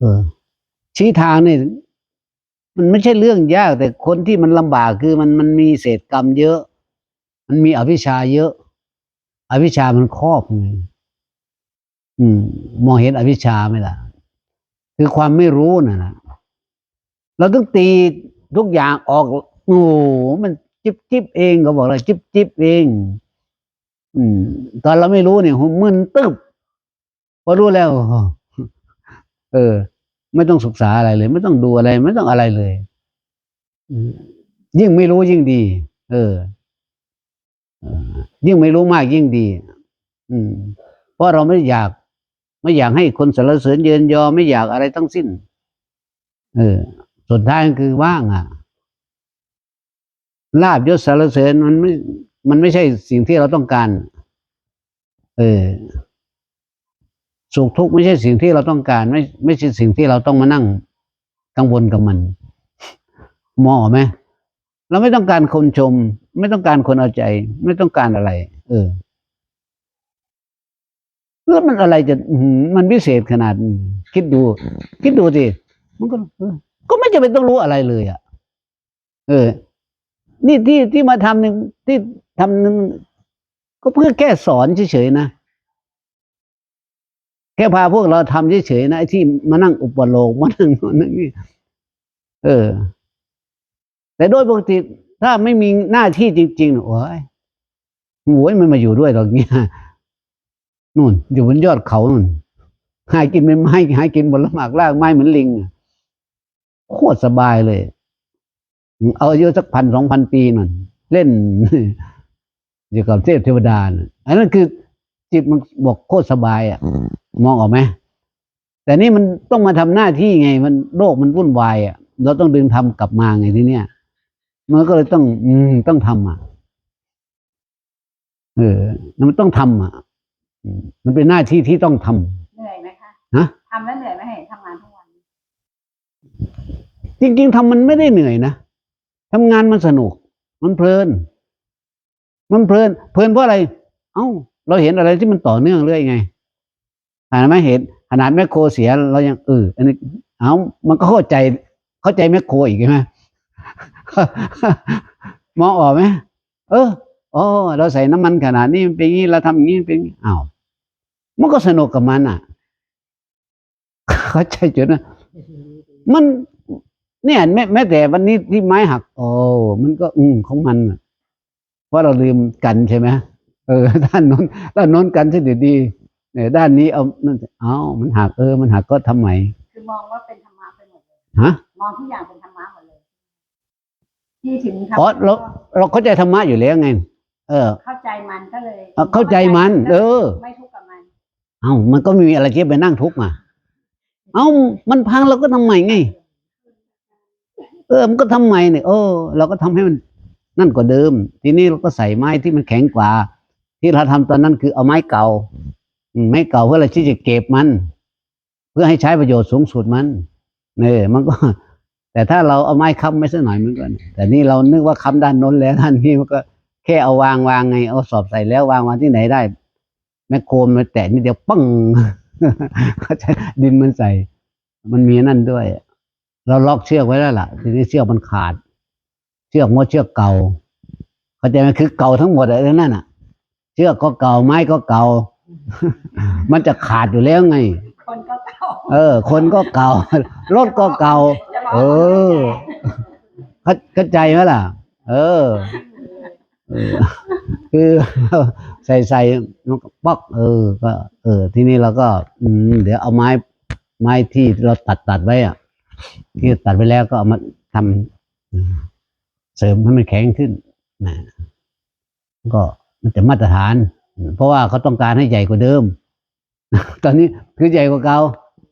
เออ ชี้ทางนี่มันไม่ใช่เรื่องยาก แต่คนที่มันลำบากคือมันมันมีเศษกรรมเยอะ มันมีอวิชชาเยอะ อวิชชามันครอบไงอืม มองเห็นอวิชชาไหมล่ะ คือความไม่รู้น่ะนะเราต้องตีทุกอย่างออกโอ้มันจิบจิบเองก็บอกเลยจิบจิบเอง อืม ตอนเราไม่รู้เนี่ยมึนตึบพอรู้แล้ว เออ ไม่ต้องศึกษาอะไรเลย ไม่ต้องดูอะไร ไม่ต้องอะไรเลยยิ่งไม่รู้ยิ่งดี เออยิ่งไม่รู้มากยิ่งดี อืม เพราะเราไม่อยาก ไม่อยากให้คนสรรเสริญเยินยอไม่อยากอะไรทั้งสิ้น เออสุดท้ายคือว่างอะลาบยศสรรเสริญมันไม่ มันไม่ใช่สิ่งที่เราต้องการ เออ สุขทุกข์ไม่ใช่สิ่งที่เราต้องการ ไม่ไม่ใช่สิ่งที่เราต้องมานั่งกังวลกับมันมองไหมเราไม่ต้องการคนชม ไม่ต้องการคนเอาใจ ไม่ต้องการอะไร เออแล้วมันอะไรจะมันพิเศษขนาด คิดดู คิดดูสิมันก็ก็ไม่จำเป็นต้องรู้อะไรเลยอะ เออ นี่ที่ที่มาทำหนึ่งที่ทำหนึ่งก็เพื่อแค่สอนเฉยๆนะ แค่พาพวกเราทำเฉยๆนะไอ้ที่มานั่งอุปโลกมานั่งนั่งนี่เออ แต่โดยปกติถ้าไม่มีหน้าที่จริงๆโอ้ยโอ้ยมันมาอยู่ด้วยหรอกเนี่ยนู่น อยู่บนยอดเขานู่นหายกินไม่ไม้หายกินผลหมากรากไม้เหมือนลิงโคตรสบายเลย เอาอายุสักพันสองพันปีนั่นเล่นอยู่กับเทพเทวดาน่ะอันนั้นคือจิตมันบอกโคตรสบายอะ มองออกไหมแต่นี่มันต้องมาทำหน้าที่ไง มันโลกมันวุ่นวายอะเราต้องดึงทำกลับมาไงที่เนี้ยมันก็เลยต้อง อืมต้องทำอะเออมันต้องทำอะอืมมันเป็นหน้าที่ที่ต้องทำเหนื่อยไหมคะฮะทำแล้วเหนื่อยไหมเห็นทำงานทุกวัน จริง ๆทำมันไม่ได้เหนื่อยนะทำงานมันสนุก มันเพลิน มันเพลิน เพลินเพราะอะไร เอ้า เราเห็นอะไรที่มันต่อเนื่องเรื่อยไง เห็นไหมเห็นขนาดแมคโคเสียเรายังเอออันนี้เอ้ามันก็เข้าใจเข้าใจแมคโคอีกใช่ไหมมองออกไหมเอออ๋อเราใส่น้ำมันขนาดนี้มันเป็นอย่างนี้เราทำอย่างนี้เป็นอย่างนี้อ้าวมันก็สนุกกับมันอะ เข้าใจจุดนะมันเนี่ยแม้แม้แต่วันนี้ที่ไม้หัก โอ้มันก็อืมของมันเพราะเราลืมกันใช่ไหมเออด้านโน้นด้านโน้นกันซะดีดีๆ เนี่ยด้านนี้เอานั่นเอามันหักเออ มันหักก็ทำใหม่คือมองว่าเป็นธรรมะไปหมดเลยฮะมองทุกอย่างเป็นธรรมะหมดเลยที่ถึงทำอ๋อเราเราเข้าใจธรรมะอยู่แล้วไงเออ เข้าใจมันก็เลยเออเข้าใจมัน เออ ไม่ทุกข์กับมัน เอ้ามันก็ไมมีอะไรที่จะไปนั่งทุกข์มาเอ้ามันพังเราก็ทำใหม่ไงเออมันก็ทำใหม่เนี่ยเออเราก็ทำให้มันนั่นกว่าเดิม ทีนี้เราก็ใส่ไม้ที่มันแข็งกว่า ที่เราทำตอนนั้นคือเอาไม้เก่าอืม ไม้เก่าเพื่ออะไรที่จะเก็บมัน เพื่อให้ใช้ประโยชน์สูงสุดมันเนี่ยมันก็ แต่ถ้าเราเอาไม้ค้ำไม่สักหน่อยมันก็แต่นี่เรานึกว่าค้ำด้านน้นแล้วด้านนี้มันก็แค่เอาวางวางไงเอาสอบใส่แล้ววางวางที่ไหนได้แมคโครมันแตะนิดเดียวปังเขาใช้ดินมันใส่ มันมีนั่นด้วย เราล็อกเชือกไว้แล้วล่ะทีนี้เชือกมันขาด เชือกมดเชือกเก่าเข้าใจไหมคือเก่าทั้งหมดอะไรนั่นอะ เชือกก็เก่าไม้ก็เก่า มันจะขาดอยู่แล้วไง คนก็เก่าเออ คนก็เก่ารถก็เก่าจะบกเออเข้าเข้าใจไหมล่ะ เออเออคือใส่ใส่มันก็ป๊อก เออ ก็ เออ ทีนี้เราก็ อืม เดี๋ยวเอาไม้ ไม้ที่เราตัดตัดไว้อะที่ตัดไปแล้วก็เอามาทำอืมเสริมให้มันแข็งขึ้นนะก็มันจะมาตรฐาน เพราะว่าเขาต้องการให้ใหญ่กว่าเดิม ตอนนี้คือใหญ่กว่าเก่า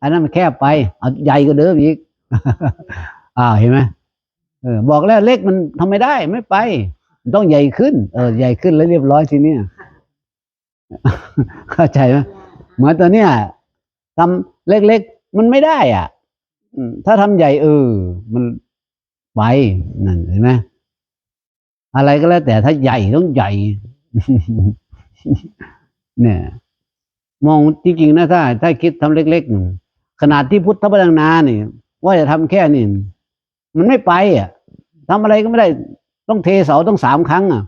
อันนั้นมันแคบไป เอาใหญ่กว่าเดิมอีกอ้าวเห็นไหมเออบอกแล้วเล็กมันทำไม่ได้ไม่ไป ต้องใหญ่ขึ้น เออใหญ่ขึ้นแล้วเรียบร้อยทีเนี้ยเข้าใจไหมเหมือนตัวเนี้ยทำเล็กๆมันไม่ได้ อะถ้าทำใหญ่เออมันไปนั่นเห็นไหมอะไรก็แล้วแต่ถ้าใหญ่ต้องใหญ่ เนี่ย มองจริงๆนะถ้าถ้าคิดทำเล็กๆขนาดที่พุทธบัญนาเนี่ยว่าจะทำแค่นี้มันไม่ไปอะทำอะไรก็ไม่ได้ ต้องเทเสาต้องสามครั้ง อะ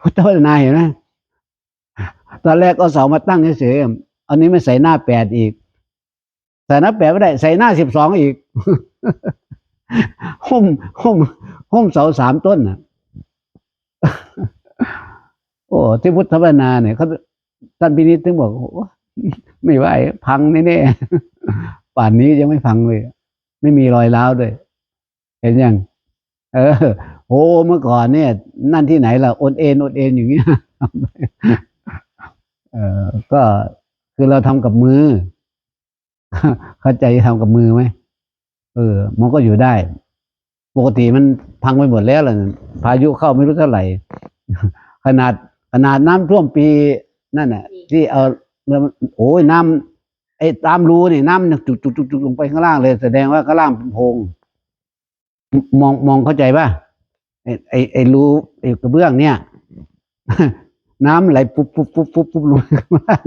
พุทธบัญนาเห็นไหมตอนแรกก็เสามาตั้งเฉยๆอันนี้ไม่ใส่หน้าแปดอีกใส่หน้าแปดไม่ได้ ใส่หน้าสิบสองอีกหุ้มหุ้มหุ้มเสาสามต้นอะ โอ้ที่พุทธบัญนาเนี่ยเขาท่านพินิจถึงบอกโอ้ไม่ไหวพังแน่ๆป่านนี้ยังไม่พังเลย ไม่มีรอยร้าวด้วย เห็นยังเออโอ้เมื่อก่อนเนี่ย นั่นที่ไหนล่ะอนเอ็นอนเอ็นอย่างเงี้ยเออก็คือเราทำกับมือ เข้าใจทำกับมือไหมเออ มันก็อยู่ได้ ปกติมันพังไปหมดแล้วล่ะพายุเข้าไม่รู้เท่าไหร่ ขนาด นาดน้ำท่วมปีนั่นน่ะที่เอาโอ้ยน้ำไอ้ตามรูนี่น้ำจุกจุกจุกจุกลงไปข้างล่างเลย แสดงว่าข้างล่างเป็นโพรงมองมองเข้าใจป่ะไอ้ไอ้ไอ้รูไอ้กระเบื้องเนี่ย น้ำไหลปุ๊บปุ๊บปุ๊บปุ๊บปุ๊บลงไปข้างล่าง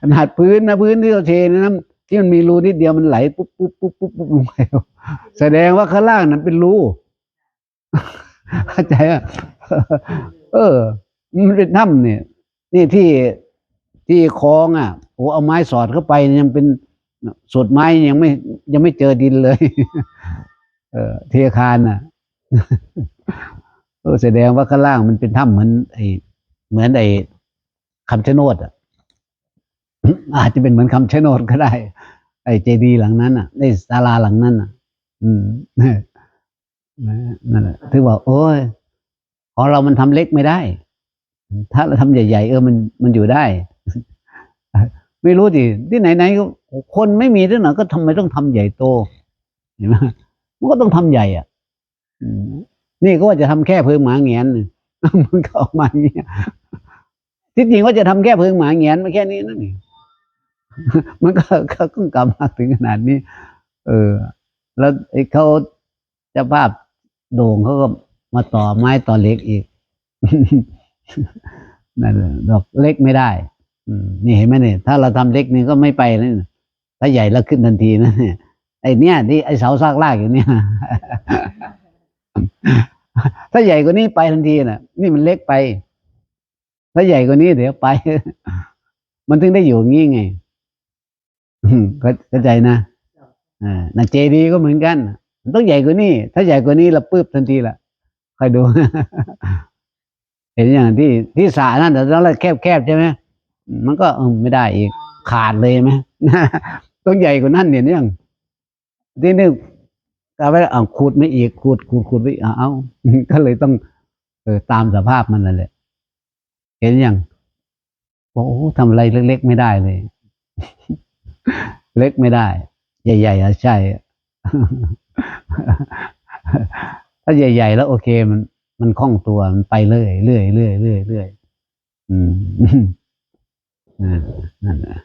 ขนาดพื้นนะพื้นที่เราเทนะน้ำที่มันมีรูนิดเดียวมันไหลปุ๊บปุ๊บปุ๊บปุ๊บปุ๊บลงไปแสดงว่าข้างล่างนั้นเป็นรูเข้าใจอะ เออ มันเป็นถ้ำเนี่ยนี่ที่ที่คลองอะโอ้เอาไม้สอดเข้าไปยังเป็นสดไม้ยังไม่ ยังไม่เจอดินเลย เออเทคานอะเออแสดงว่าข้างล่างมันเป็นถ้ำเหมือนไอ้เหมือนไอ้คำชะโนดอะอาจจะเป็นเหมือนคำชะโนดก็ได้ ไอ้เจดีหลังนั้นอะไอ้ศาลาหลังนั้นอะ อืมนั่นแหละถึงบอกโอ้ย ของเรามันทำเล็กไม่ได้ ถ้าเราทำใหญ่ ๆ เออมันมันอยู่ได้ ไม่รู้ดิที่ไหนๆก็คนไม่มีที่ไหนก็ทำไมต้องทำใหญ่โตเห็นไหมมันก็ต้องทำใหญ่ อะนี่ก็ว่าจะทำแค่เพิงหมาแงนน่มันก็ออกมาอย่างเงี้ยที่จริงว่าจะทำแค่เพิงหมาแงนมาแค่นี้นั่นเองมันก็ก็ก็กลับมาถึงขนาดนี้ เออ แล้วไอ้เขาจ้าภาพโด่งเขาก็ มาต่อไม้ต่อเล็กอีกนั่นแหละดอกเล็กไม่ได้ อืมนี่เห็นไหมเนี่ยถ้าเราทำเล็กนี่ก็ไม่ไปนะถ้าใหญ่แล้วขึ้นทันทีนะเนี่ยไอ้เนี่ยที่ไอ้เสาซากลากอยู่เนี่ย ถ้าใหญ่กว่านี้ไปทันทีน่ะ นี่มันเล็กไป ถ้าใหญ่กว่านี้เดี๋ยวไป มันถึงได้อยู่งี้ไงเข้าใจนะอ่านะเจดีก็เหมือนกัน ต้องใหญ่กว่านี้ ถ้าใหญ่กว่านี้เราปื้บทันทีละ คอยดู เห็นอย่างที่ที่สระนั่นแต่แล้วแคบแคบๆใช่ไหมมันก็เออไม่ได้อีก ขาดเลยไหมต้องใหญ่กว่านั้นเนี่ยเนี่ยที่นี่กาไปเอาขูดไม่อีกขูดขูดขูดไปเอาเอาก็เลยต้องเออตามสภาพมันนั่นแหละเห็นยังบอกโอ้ทำอะไรเล็ก ๆ ไม่ได้เลย เล็กไม่ได้ ใหญ่ๆอะใช่ ถ้าใหญ่ ๆ แล้วโอเคมันมันคล่องตัวมันไปเรื่อยเรื่อยเรื่อยเรื่อยเรื่อยอืมนั่นนะ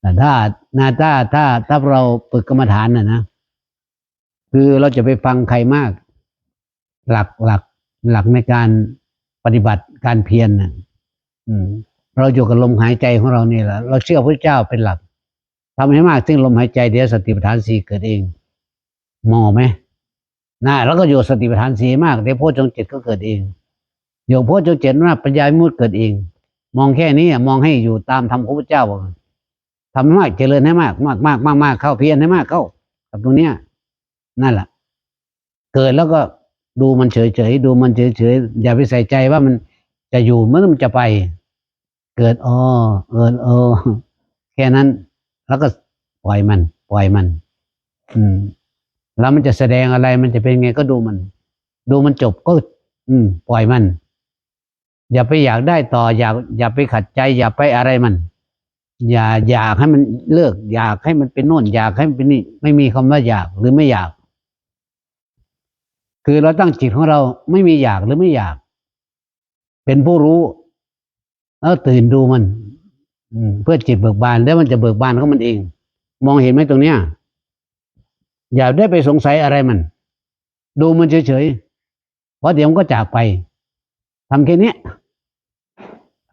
แต่ถ้านาถ้าถ้าถ้าเราฝึกกรรมฐานน่ะนะคือเราจะไปฟังใครมาก หลักหลักหลักในการปฏิบัติการเพียรน่ะอืม เราอยู่กับลมหายใจของเรานี่แหละเราเชื่อพระเจ้าเป็นหลักทำให้มากซึ่งลมหายใจเดี๋ยวสติปัฏฐานสี่เกิดเองมองไหม นะแล้วก็อยู่สติปัฏฐานสีมากเดี๋ยวโพชฌงเจ็ดก็เกิดเองอยู่โพชฌงเจ็ดมาปัญญามุตเกิดเอง มองแค่นี้อะมองให้อยู่ตามธรรมของพระเจ้าบอกทำให้มากเจริญให้มากมากมากมากมากเข้าเพียรให้มากเข้ากับตรงเนี้ยนั่นแหละเกิดแล้วก็ดูมันเฉยเฉยๆดูมันเฉยเฉยๆอย่าไปใส่ใจว่ามันจะอยู่เมื่อมันจะไป เกิดอ๋อเออเออแค่นั้น แล้วก็ปล่อยมัน ปล่อยมัน อืม แล้วมันจะแสดงอะไรมันจะเป็นไงก็ดูมัน ดูมันจบก็ อืม ปล่อยมัน อย่าไปอยากได้ต่อ อยากอย่าไปขัดใจ อย่าไปอะไรมัน อย่าอยากให้มันเลิก อยากให้มันเป็นโน่นอยากให้มันเป็นนี่ ไม่มีคำว่าอยากหรือไม่อยาก คือเราตั้งจิตของเราไม่มีอยากหรือไม่อยาก เป็นผู้รู้แล้วตื่นดูมัน อืม เพื่อจิตเบิกบานแล้วมันจะเบิกบานของมันเอง มองเห็นไหมตรงเนี้ย อย่าได้ไปสงสัยอะไรมัน ดูมันเฉยๆเพราะเดี๋ยวมันก็จากไปทำแค่นี้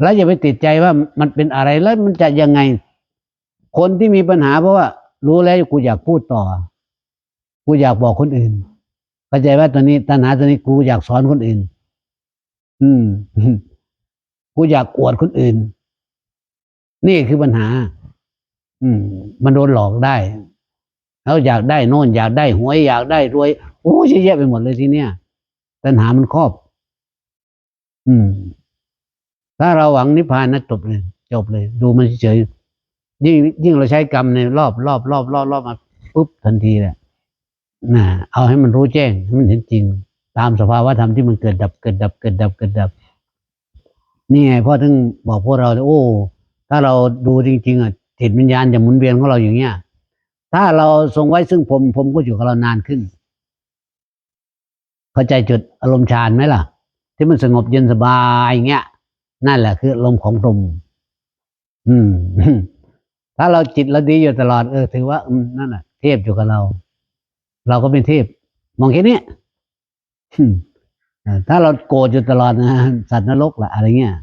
แล้วอย่าไปติดใจว่ามันเป็นอะไรแล้วมันจะยังไง คนที่มีปัญหาเพราะว่า รู้แล้วกูอยากพูดต่อ กูอยากบอกคนอื่นเข้าใจว่าตอนนี้ตัณหาตอนนี้กูอยากสอนคนอื่น อืมกูอยากอวดคนอื่น นี่คือปัญหา อืม มันโดนหลอกได้ แล้วอยากได้โน่นอยากได้หวยอยากได้รวย โอ้เยอะแยะไปหมดเลยทีเนี้ยตัณหามันครอบ อืม ถ้าเราหวังนิพพานนะจบเลย จบเลย ดูมันเฉยยิ่งยิ่งเราใช้กรรมในรอบรอบรอบรอบรอบมาปุ๊บทันทีแหละนะเอาให้มันรู้แจ้งให้มันเห็นจริง ตามสภาวะธรรมที่มันเกิดดับเกิดดับเกิดดับเกิดดับ นี่ไงพ่อถึงบอกพวกเราเลยโอ้ ถ้าเราดูจริง ๆอะจิตวิญญาณจะหมุนเวียนของเราอย่างเงี้ย ถ้าเราทรงไว้ซึ่งผมผมก็อยู่กับเรานานขึ้น เข้าใจจุดอารมณ์ฌานไหมล่ะ ที่มันสงบเย็นสบายอย่างเงี้ย นั่นแหละคืออารมณ์ของพรหมอืม ถ้าเราจิตเราดีอยู่ตลอดเออถือว่าอืมนั่นแหละเทพอยู่กับเรา เราก็เป็นเทพมองแค่นี้ถ้าเราโกรธอยู่ตลอดนะสัตว์นรกละอะไรเงี้ย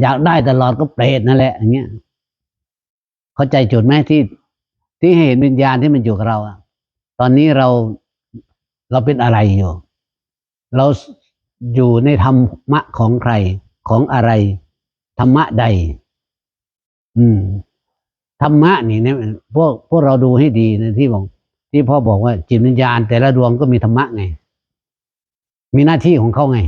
อยากได้ตลอดก็เปรตนั่นแหละอย่างเงี้ย เข้าใจจุดไหมที่ ที่เห็นวิญญาณที่มันอยู่กับเราอะตอนนี้เราเราเป็นอะไรอยู่ เราอยู่ในธรรมะของใครของอะไร ธรรมะใด อืมธรรมะนี่เนี่ยพวกพวกเราดูให้ดีนะที่บอกที่พ่อบอกว่าจิตวิญญาณ แต่ละดวงก็มีธรรมะไง มีหน้าที่ของเขาไง